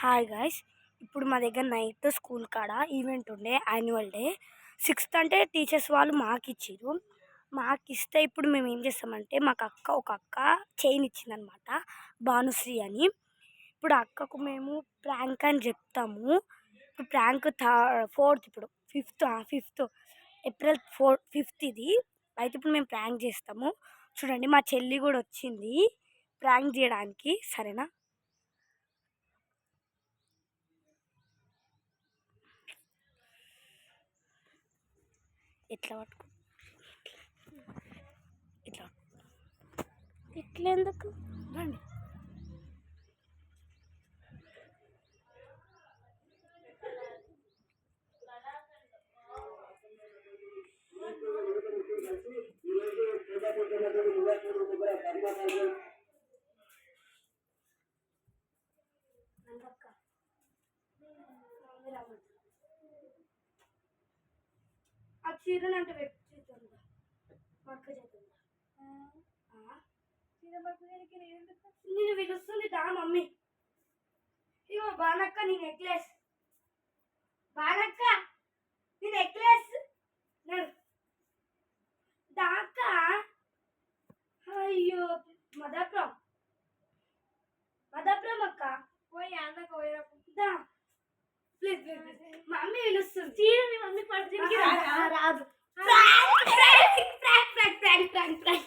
Hi guys ఇప్పుడు మా దగ్గర నైట్ స్కూల్ కాడ ఈవెంట్ ఉండే యాన్యువల్ డే సిక్స్త్ అంటే టీచర్స్ వాళ్ళు మాకు ఇచ్చిర్రు. మాకు ఇస్తే ఇప్పుడు మేము ఏం చేస్తామంటే మాకు అక్క ఒక అక్క చైన్ ఇచ్చిందనమాట భానుశ్రీ అని. ఇప్పుడు ఆ అక్కకు మేము ప్రాంక్ అని చెప్తాము. ఇప్పుడు ప్రాంక్ థా ఫోర్త్ ఇప్పుడు fifth fifth April four fifth ఇది. అయితే ఇప్పుడు మేము ప్రాంక్ చేస్తాము. చూడండి మా చెల్లి కూడా వచ్చింది ప్రాంక్ చేయడానికి. సరేనా? ఎట్లా పట్టుకో. ఇట్లా. ఇట్లా ఎందుకు రండి Gracias. చీరను అంటే పెట్టుతుందా పక్క చేతుందా నేను పిలుస్తుంది దా మమ్మీ. ఇగో బానక్క నీ నెక్లెస్ బానక్క चाहिए मेरी मम्मी फ़र्स्ट दिन की रात prank prank prank prank prank